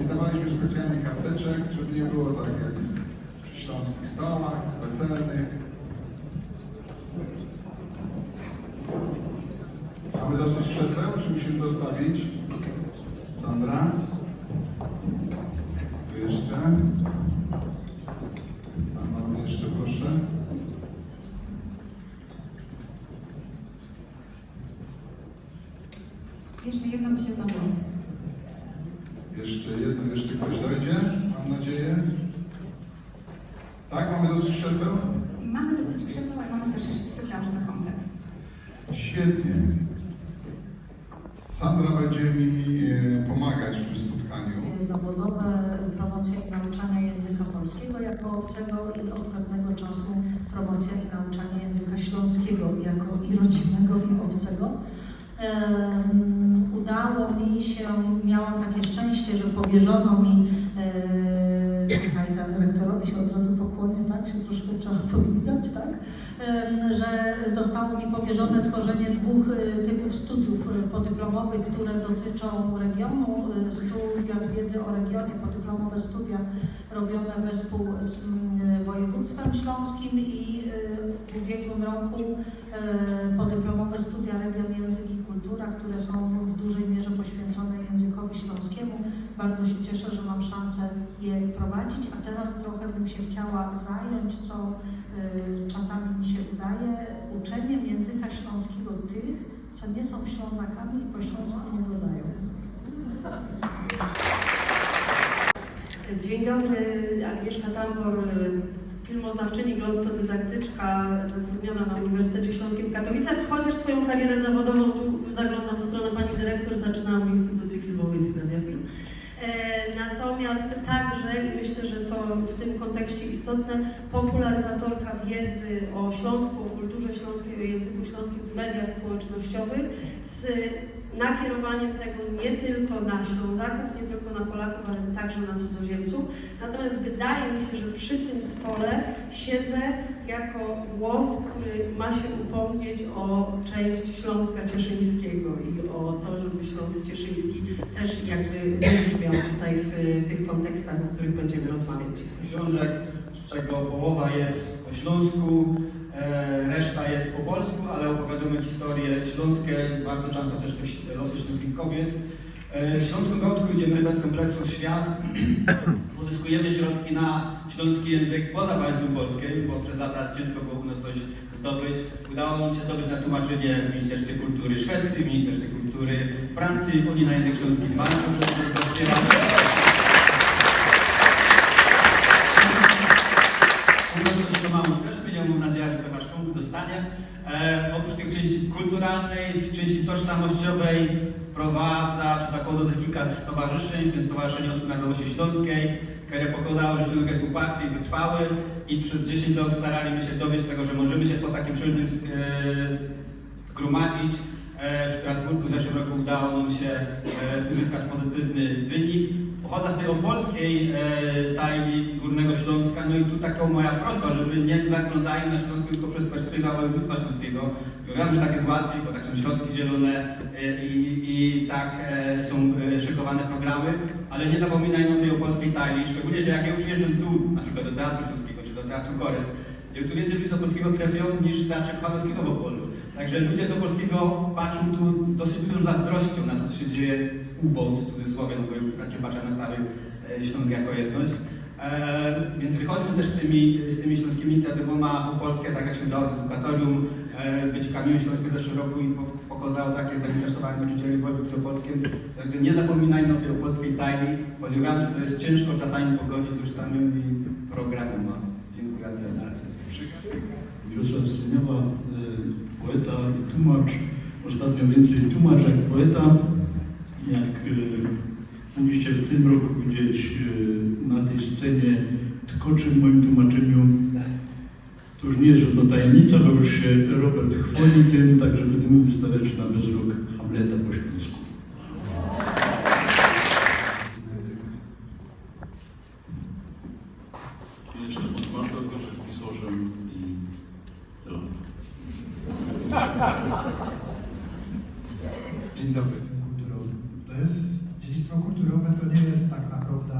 Nie dawaliśmy specjalnych karteczek, żeby nie było tak jak przy śląskich stołach, weselnych. Mamy dosyć krzeseł, czy musimy dostawić? Sandra? Tu jeszcze. Tam mamy jeszcze, proszę. Jeszcze jedno by się zdążyło. Jeszcze jedno, jeszcze ktoś dojdzie, mam nadzieję. Tak, mamy dosyć krzeseł? Mamy dosyć krzeseł, ale mamy też sygnał, że to komplet. Świetnie. Sandra będzie mi e, pomagać w tym spotkaniu. zawodowe, promocja i nauczania języka polskiego jako obcego i od pewnego czasu promocja i nauczania języka śląskiego jako i rodzimego i obcego. Udało mi się, miałam takie szczęście, że powierzono mi, e, tutaj tam dyrektorowi się od razu pokłonię, tak, się troszkę trzeba podlizać, tak, że zostało mi powierzone tworzenie dwóch e, typów studiów e, podyplomowych, które dotyczą regionu, e, studia z wiedzy o regionie, podyplomowe studia robione wespół z województwem śląskim i w ubiegłym roku podyplomowe studia region język i kultura, które są w dużej mierze poświęcone językowi śląskiemu. Bardzo się cieszę, że mam szansę je prowadzić, a teraz trochę bym się chciała zająć, co e, czasami mi się udaje, uczeniem języka śląskiego tych, co nie są Ślązakami i po śląsku nie gadają. Dzień dobry, Agnieszka Tambor, filmoznawczyni, glottodydaktyczka, zatrudniona na Uniwersytecie Śląskim w Katowicach, chociaż swoją karierę zawodową, tu zaglądam w stronę pani dyrektor, zaczynałam w Instytucji Filmowej Sygnazja Film. E, Natomiast także, i myślę, że to w tym kontekście istotne, popularyzatorka wiedzy o Śląsku, o kulturze śląskiej, o języku śląskim w mediach społecznościowych z nakierowaniem tego nie tylko na Ślązaków, nie tylko na Polaków, ale także na cudzoziemców. Natomiast wydaje mi się, że przy tym stole siedzę jako głos, który ma się upomnieć o część Śląska Cieszyńskiego i o to, żeby Śląsk Cieszyński też jakby wybrzmiał tutaj w tych kontekstach, o których będziemy rozmawiać. książek, z czego połowa jest po śląsku, e, reszta jest po polsku, ale opowiadamy historie śląskie, bardzo często też te losy śląskich kobiet. E, Śląską Gotku idziemy bez kompleksów w świat, pozyskujemy środki na śląski język poza państwem polskim, bo przez lata ciężko było u nas coś zdobyć. Udało nam się zdobyć na tłumaczenie w Ministerstwie Kultury Szwecji, w Ministerstwie Kultury Francji, oni na język śląski mają, dostanie. E, oprócz tych części kulturalnej, części tożsamościowej prowadza, czy zakłada kilka stowarzyszeń, w tym Stowarzyszenie Osób Narodowości Śląskiej, które pokazało, że Śląsk jest uparty i wytrwały i przez 10 lat staraliśmy się dowieść tego, że możemy się po takim przyrodnym e, gromadzić. E, w Strasburgu w zeszłym roku udało nam się e, uzyskać pozytywny wynik. Pochodzę z tej opolskiej e, tajli Górnego Śląska, no i tu taka moja prośba, żeby nie zaglądali na Śląsku tylko przez perspektywę województwa śląskiego. Wiem, że tak jest łatwiej, bo tak są środki zielone e, i, i tak e, są e, szykowane programy, ale nie zapominajmy o tej opolskiej tajli, szczególnie, że jak ja przyjeżdżam tu, na przykład do Teatru Śląskiego czy do Teatru Kores, ja tu więcej ludzi z Opolskiego trafią niż z Teatru Kowalskiego w Opolu. Także ludzie z Opolskiego patrzą tu dosyć dużą zazdrością na to, co się dzieje u was, w cudzysłowie, no bo raczej patrzę na cały e, Śląsk jako jedność. E, więc wychodźmy też z tymi, z tymi śląskimi inicjatywami w Opolskie, tak jak się udało z edukatorium, e, być w Kamieniu Śląskim w zeszłym roku i po- pokazało takie zainteresowanie nauczycieli w województwie opolskim. Także nie zapominajmy o tej opolskiej tajni, wiem, że to jest ciężko czasami pogodzić z ustalonymi programami. Dziękuję, tyle na razie. Mirosław Styniowa, y, poeta i tłumacz. Ostatnio więcej tłumacz jak poeta. Jak y, mogliście w tym roku widzieć y, na tej scenie tkoczy w moim tłumaczeniu, to już nie jest żadna tajemnica, bo już się Robert chwali tym, także będziemy wystawiać na bezrok Hamleta po śląsku. Jeszcze pod warto, tylko że zapraszam i tyle. Dzień dobry. To jest dziedzictwo kulturowe to nie jest tak naprawdę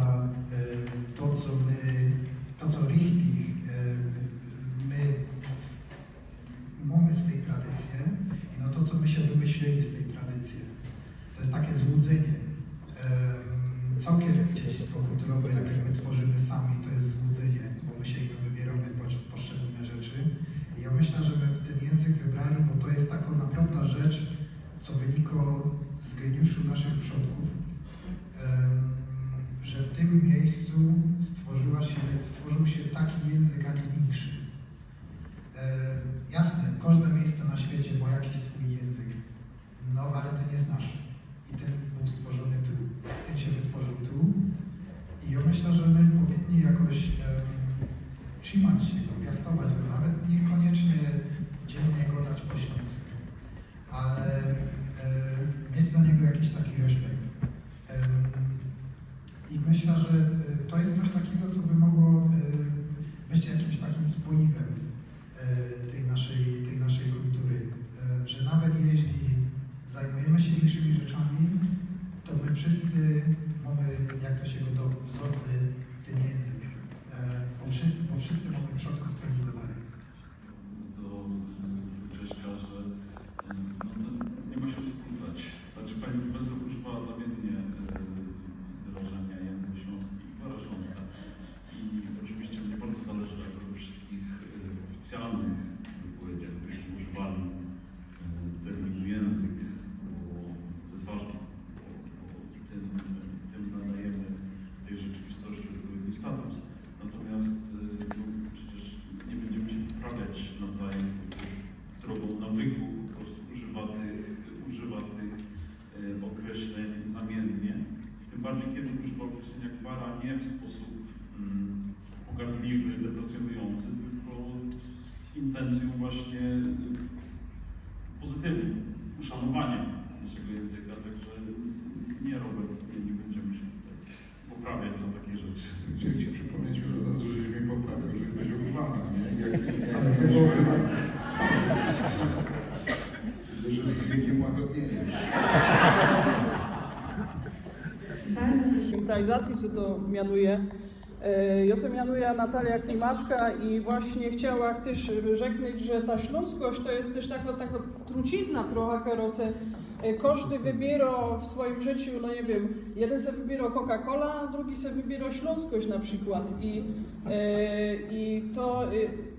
pogardliwy, deprecjonujący, tylko z intencją właśnie y, pozytywną, uszanowania naszego języka. Także nie, Robert, nie, nie będziemy się tutaj poprawiać za takie rzeczy. Chciałem Ci przypomnieć od razu, żeś mnie poprawił, że będzie ogrywana, nie? Jak, jak tego was Widzę, że z wiekiem łagodniejesz. Bardzo. Centralizacji, co to mianuje. E, Ja sobie mianuję Natalia Klimaczka i właśnie chciała też rzeknąć, że ta śląskość to jest też taka, taka trucizna trochę, którą se e, każdy wybiera w swoim życiu, no nie wiem, jeden sobie wybiera Coca-Cola, drugi sobie wybiera śląskość na przykład. I, e, i to e,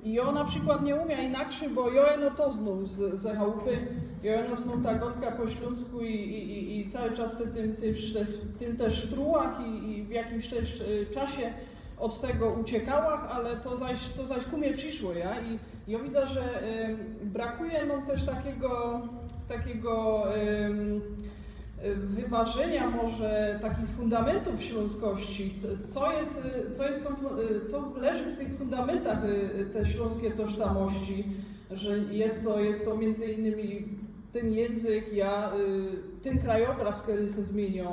i ja na przykład nie umiem inaczej, bo ja to znów z, z chałupy, ja znów ta gonka po śląsku i, i, i- cały czas się tym, tym, tym też trułach i, i w jakimś też e, czasie od tego uciekałach, ale to zaś, to zaś ku mnie przyszło, ja? I ja widzę, że em, brakuje nam też takiego, takiego e, wyważenia może takich fundamentów śląskości, co- jest, co, jest, co leży w tych fundamentach e, te śląskie tożsamości, że jest to, jest to między innymi ten język, ja, y, ten krajobraz, który się zmienił y,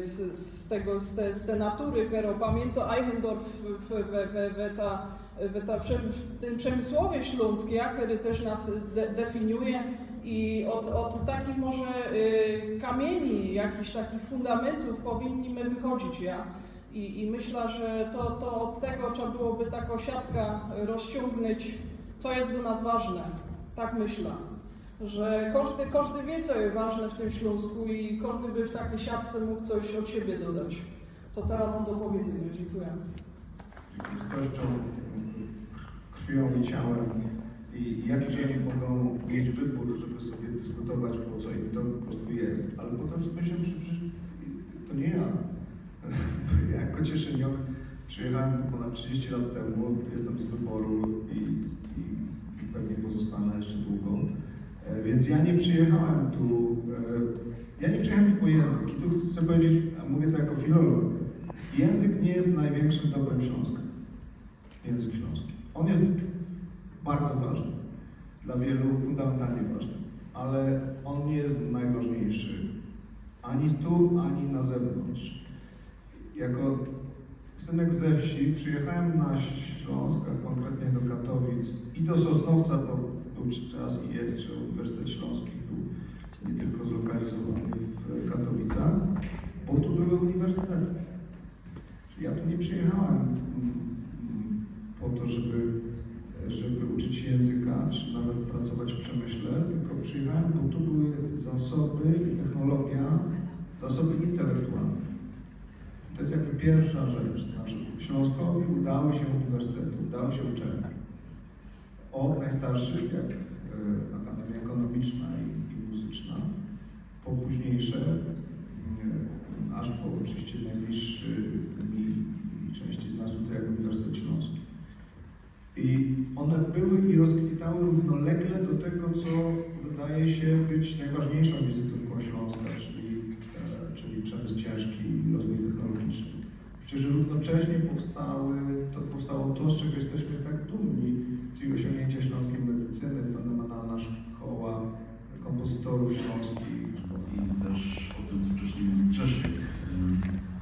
z, z tego, z, te, z tej natury, którą pamięta Eichendorff w, w, w, ta, w, ta, w tym przemysłowie śląskim, ja, który też nas de, definiuje i od, od takich może y, kamieni, jakichś takich fundamentów powinniśmy wychodzić, ja. I, I myślę, że to, to od tego trzeba byłoby taką siatkę rozciągnąć, co jest dla nas ważne. Tak myślę że każdy, każdy wie, co jest ważne w tym Śląsku i każdy by w takiej siatce mógł coś od siebie dodać. To teraz mam do powiedzenia. Dziękuję. ludzkością, krwią i ciałem i jak oni mogą mieć wybór, żeby sobie dyskutować po co im to po prostu jest. Ale potem sobie myślę, że to nie ja. Ja jako Cieszyniok przyjechałem ponad 30 lat temu, jestem z wyboru i, i, i pewnie pozostanę jeszcze długo. E, Więc ja nie przyjechałem tu, e, ja nie przyjechałem tu po język. I tu chcę powiedzieć, mówię to jako filolog, język nie jest największym dobrem Śląska język śląski. On jest bardzo ważny, dla wielu fundamentalnie ważny, ale on nie jest najważniejszy ani tu, ani na zewnątrz. Jako synek ze wsi, przyjechałem na Śląsk, a konkretnie do Katowic i do Sosnowca, bo był czas i jest, że Uniwersytet Śląski był nie tylko zlokalizowany w Katowicach, bo tu były uniwersytety. Ja tu nie przyjechałem mm, po to, żeby, żeby uczyć się języka, czy nawet pracować w przemyśle, tylko przyjechałem, bo tu były zasoby technologia, zasoby intelektualne. To jest jakby pierwsza rzecz. Znaczy, Śląskowi udały się uniwersytety, udały się uczelnie. Od najstarszych, jak e, Akademia Ekonomiczna i, i Muzyczna, po późniejsze, e, aż po oczywiście najbliższy mi i części z nas tutaj jak Uniwersytet Śląski. I one były i rozkwitały równolegle do tego, co wydaje się być najważniejszą wizytówką Śląska, czyli, e, czyli przemysł ciężki i rozwój technologiczny. Przecież równocześnie powstały, to powstało to, z czego jesteśmy tak dumni, czyli osiągnięcie śląskiej medycyny, fenomenalna szkoła kompozytorów śląskich. i też o tym, co wcześniej mówił Grzesiek.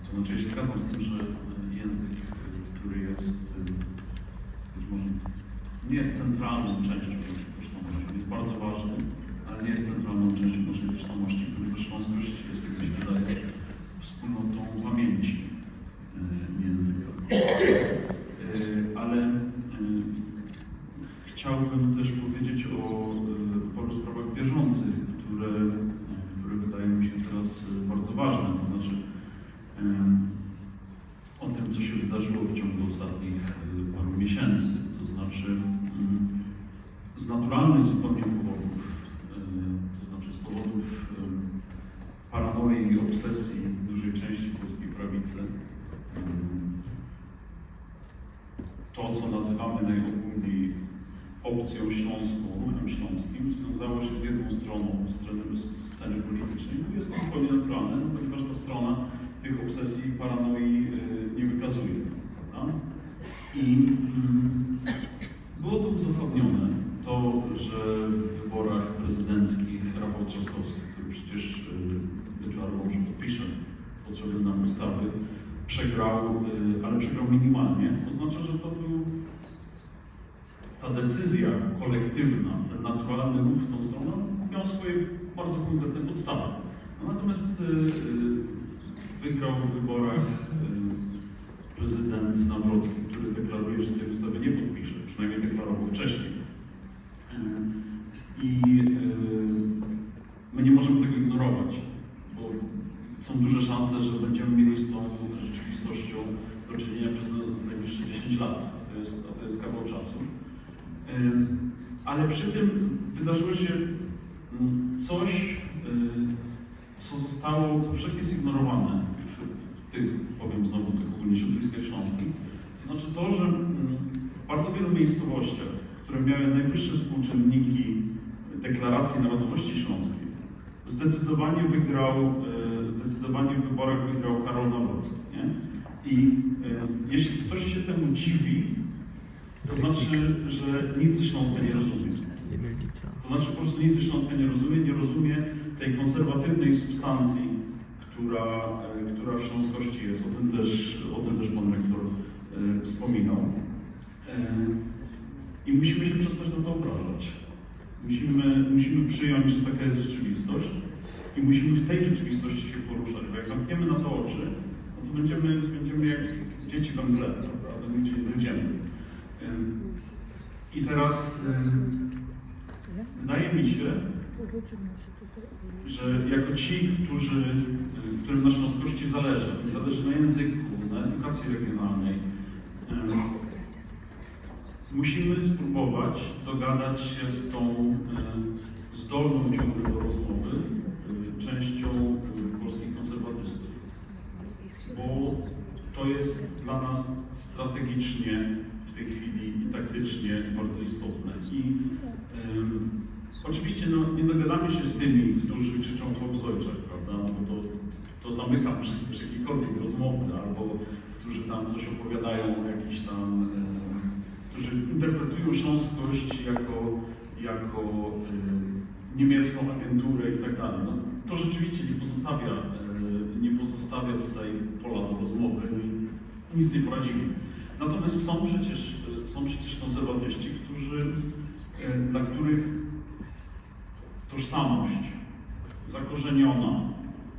To znaczy, ja się zgadzam z tym, że język, który jest być może nie jest centralną częścią naszej tożsamości, jest bardzo ważny, ale nie jest centralną częścią naszej tożsamości, ponieważ śląskość jest, jak mi się wydaje, wspólnotą pamięci Thank you. Ta strona tych obsesji paranoi y, nie wykazuje. Prawda? I mm, było to uzasadnione, to, że w wyborach prezydenckich Rafał Trzaskowski, który przecież y, deklarował, że podpisze potrzebne nam ustawy, przegrał, y, ale przegrał minimalnie. To oznacza, że to był ta decyzja kolektywna, ten naturalny ruch w tą stronę miał swoje bardzo konkretne podstawy. Natomiast y, y, wygrał w wyborach y, prezydent Nawrocki, który deklaruje, że tej ustawy nie podpisze, przynajmniej deklarował wcześniej. I my nie możemy tego ignorować, bo są duże szanse, że będziemy mieli z tą rzeczywistością do czynienia przez najbliższe 10 lat. To jest, to jest kawał czasu. Ale przy tym wydarzyło się mm, coś, co zostało powszechnie zignorowane w tych, powiem znowu, tych ogólnie środowiskach śląskich. To znaczy to, że mm, w bardzo wielu miejscowościach, które miały najwyższe współczynniki deklaracji narodowości śląskiej, zdecydowanie wygrał, y, zdecydowanie w wyborach wygrał Karol Nawrocki. I y, jeśli ktoś się temu dziwi, to znaczy, że nic ze Śląska nie rozumie. Ze Śląska nie rozumie, nie rozumie tej konserwatywnej substancji, która, e, która w śląskości jest. O tym też, o tym też pan rektor e, wspominał. E, I musimy się przestać na to obrażać. Musimy, musimy przyjąć, że taka jest rzeczywistość i musimy w tej rzeczywistości się poruszać, bo jak zamkniemy na to oczy, no to będziemy, będziemy jak dzieci we mgle, prawda? Dojdziemy. Ym, I teraz ym, wydaje mi się, że jako ci, którzy, którym na śląskości zależy, zależy na języku, na edukacji regionalnej, musimy spróbować dogadać się z tą zdolną ciągle do rozmowy częścią polskich konserwatystów, bo to jest dla nas strategicznie w tej chwili i taktycznie bardzo istotne. I oczywiście no, nie dogadamy się z tymi, którzy krzyczą Volksdeutschach, prawda? No, bo to, to zamyka możliwość jakiejkolwiek rozmowy, albo którzy tam coś opowiadają jakiś tam, ym, którzy interpretują śląskość jako, jako ym, niemiecką agenturę i tak dalej. No, to rzeczywiście nie pozostawia, y, nie pozostawia tutaj pola do rozmowy. No i nic nie poradzimy. Natomiast są przecież, są przecież konserwatyści, którzy, e, dla których tożsamość zakorzeniona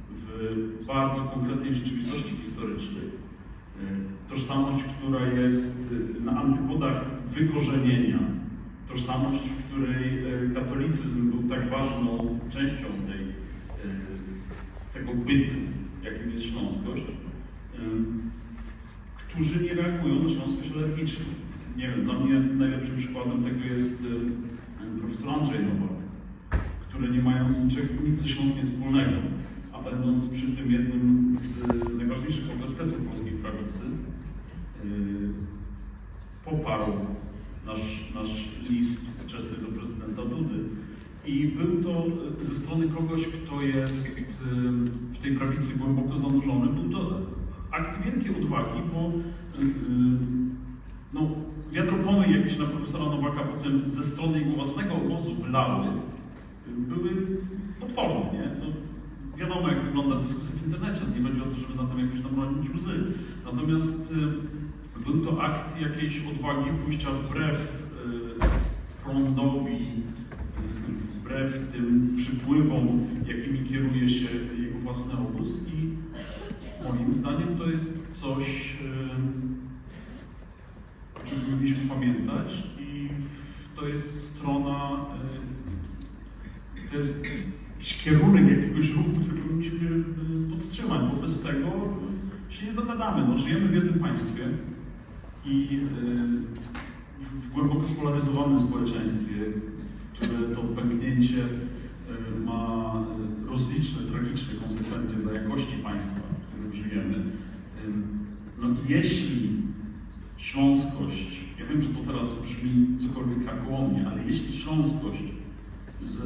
w bardzo konkretnej rzeczywistości historycznej, e, tożsamość, która jest e, na antypodach wykorzenienia, tożsamość, w której e, katolicyzm był tak ważną częścią tej, tego bytu, jakim jest śląskość, którzy nie reagują na śląskość, ale liczą. Nie wiem, dla mnie najlepszym przykładem tego jest profesor Andrzej Nowak, który nie mając niczego, nic ze Śląskiem wspólnego, a będąc przy tym jednym z najważniejszych autorytetów polskiej prawicy, e, poparł nasz, nasz list wczesny do prezydenta Dudy. I był to ze strony kogoś, kto jest e, w tej prawicy głęboko zanurzony. Był to akt wielkiej odwagi, bo e, no, wiatropomy jakieś na profesora Nowaka potem ze strony jego własnego obozu wlały, były potworne, nie? No, wiadomo, jak wygląda dyskusja w internecie, nie będzie o to, żeby na tym jakoś tam bronić łzy. Natomiast y, był to akt jakiejś odwagi pójścia wbrew y, prądowi, y, wbrew tym przypływom, jakimi kieruje się jego własny obóz i moim zdaniem to jest coś, y, o czym powinniśmy pamiętać i to jest strona, y, to jest jakiś kierunek jakiegoś ruchu, który powinniśmy y, podtrzymać, bo bez tego się nie dogadamy. No, żyjemy w jednym państwie i y, w głęboko spolaryzowanym społeczeństwie, które to pęknięcie y, ma rozliczne, tragiczne konsekwencje dla jakości państwa, w którym żyjemy. No i jeśli śląskość, ja wiem, że to teraz brzmi cokolwiek karkołomnie, ale jeśli śląskość z,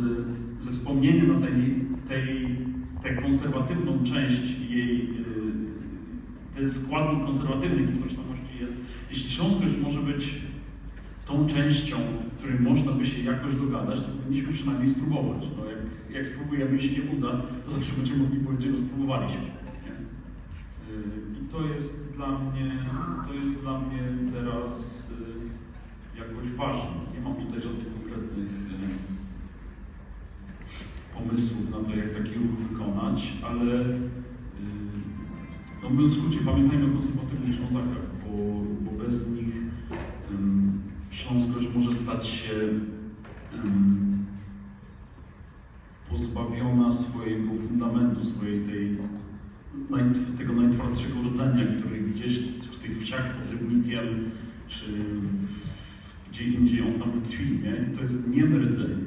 ze wspomnieniem na tej, tej, tę konserwatywną część jej, y, ten składnik konserwatywny jej tożsamości jest, jeśli śląskość może być tą częścią, której można by się jakoś dogadać, to powinniśmy przynajmniej spróbować. No jak, jak spróbujemy i się nie uda, to zawsze będziemy mogli powiedzieć, że spróbowaliśmy. I to jest dla mnie, to jest dla mnie teraz y, jakoś ważne. Nie mam tutaj żadnych konkretnych pomysłów na to, jak taki ruch wykonać, ale y, no mówiąc w skrócie, pamiętajmy o konserwatywnych Ślązakach, bo, bo bez nich ym, śląskość może stać się ym, pozbawiona swojego fundamentu, swojej tej, tego najtwardszego rodzenia, który gdzieś w tych wsiach pod Rybnikiem, czy gdzie indziej on tam tkwi, nie? To jest niemy rdzeń,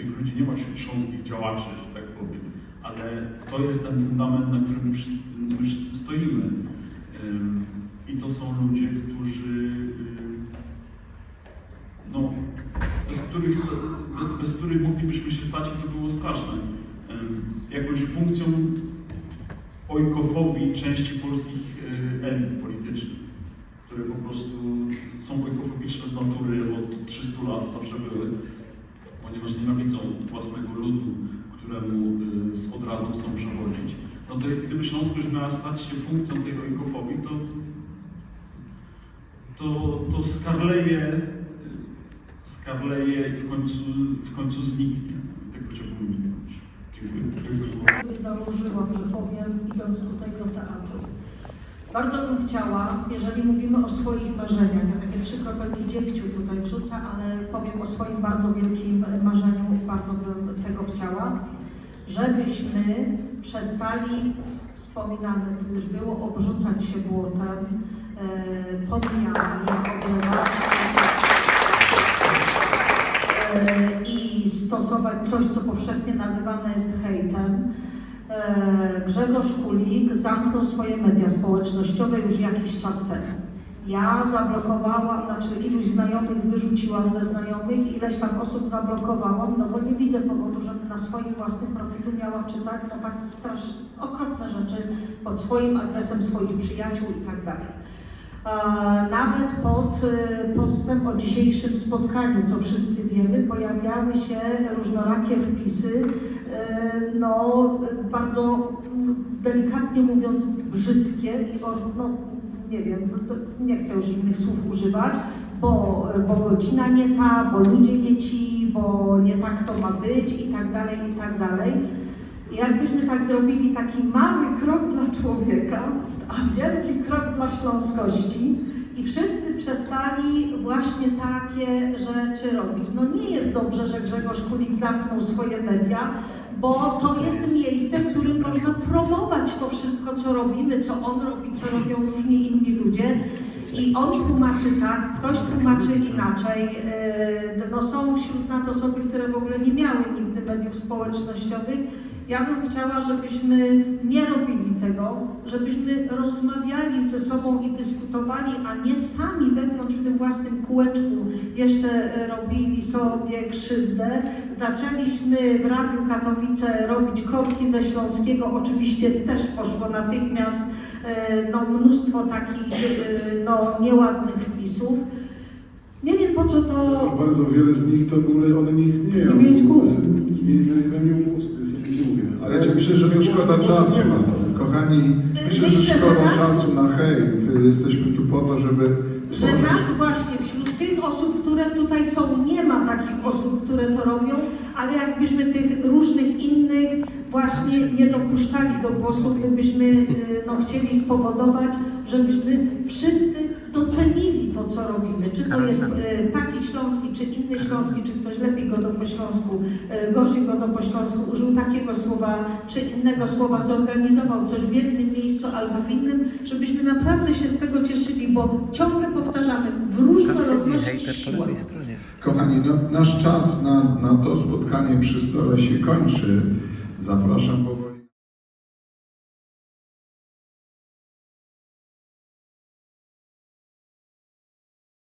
tych ludzi nie ma śląskich działaczy, że tak powiem, ale to jest ten fundament, na którym my wszyscy, my wszyscy stoimy. I to są ludzie, którzy no, bez których, bez, bez których moglibyśmy się stać i to było straszne. Jakąś funkcją ojkofobii części polskich y, elit politycznych, które po prostu są ojkofobiczne z natury od 300 lat, zawsze były, ponieważ nienawidzą własnego ludu, któremu y, z od razu chcą przewodzić. No to gdyby Śląskość miała stać się funkcją tej ojkofobii, to, to, to skarleje, y, skarleje i w końcu, w końcu zniknie. Tak chciałbym minąć. Dziękuję. sobie założyłam, że powiem, idąc tutaj do teatru. Bardzo bym chciała, jeżeli mówimy o swoich marzeniach, ja takie trzy kropelki dziegciu tutaj wrzucę, ale powiem o swoim bardzo wielkim marzeniu, bardzo bym tego chciała, żebyśmy przestali, wspominane tu już było, obrzucać się błotem, e, pomijami, e, i stosować coś, co powszechnie nazywane jest hejtem. E, Grzegorz Kulik zamknął swoje media społecznościowe już jakiś czas temu. Ja zablokowałam, znaczy iluś znajomych wyrzuciłam ze znajomych, ileś tam osób zablokowałam, no bo nie widzę powodu, żeby na swoim własnym profilu miała czytać no tak strasznie okropne rzeczy pod swoim adresem swoich przyjaciół i tak dalej. E, Nawet pod e, postem o dzisiejszym spotkaniu, co wszyscy wiemy, pojawiały się różnorakie wpisy, no bardzo mm, delikatnie mówiąc brzydkie i o, no, nie wiem, no nie chcę już innych słów używać, bo, bo godzina nie ta, bo ludzie nie ci, bo nie tak to ma być i tak dalej, i tak dalej. I jakbyśmy tak zrobili taki mały krok dla człowieka, a wielki krok dla śląskości i wszyscy przestali właśnie takie rzeczy robić. No nie jest dobrze, że Grzegorz Kulik zamknął swoje media, bo to jest miejsce, w którym można promować to wszystko, co robimy, co on robi, co robią różni inni ludzie. I on tłumaczy tak, ktoś tłumaczy inaczej. Yy, No są wśród nas osoby, które w ogóle nie miały nigdy mediów społecznościowych. Ja bym chciała, żebyśmy nie robili tego, żebyśmy rozmawiali ze sobą i dyskutowali, a nie sami wewnątrz w tym własnym kółeczku jeszcze e, robili sobie krzywdę. Zaczęliśmy w Radiu Katowice robić korki ze Śląskiego, oczywiście też poszło natychmiast e, no, mnóstwo takich e, no, nieładnych wpisów. Nie wiem po co to Bardzo wiele z nich to w ogóle one nie istnieją. Nie miałeś głosu. Nie, nie, nie Ale ja myślę, że to szkoda czasu. Kochani, myślę, że szkoda czasu na hejt. Jesteśmy tu po to, żeby że nas właśnie wśród tych osób, które tutaj są, nie ma takich osób, które to robią, ale jakbyśmy tych różnych innych właśnie nie dopuszczali do głosu, gdybyśmy y, no, chcieli spowodować, żebyśmy wszyscy docenili to, co robimy. Czy to jest y, taki śląski, czy inny śląski, czy ktoś lepiej go do po śląsku, y, gorzej go do po śląsku, użył takiego słowa, czy innego słowa, zorganizował coś w jednym miejscu albo w innym, żebyśmy naprawdę się z tego cieszyli, bo ciągle powtarzamy, w różnorodności siła. Kochani, no, nasz czas na, na to spotkanie przy stole się kończy. Zapraszam. po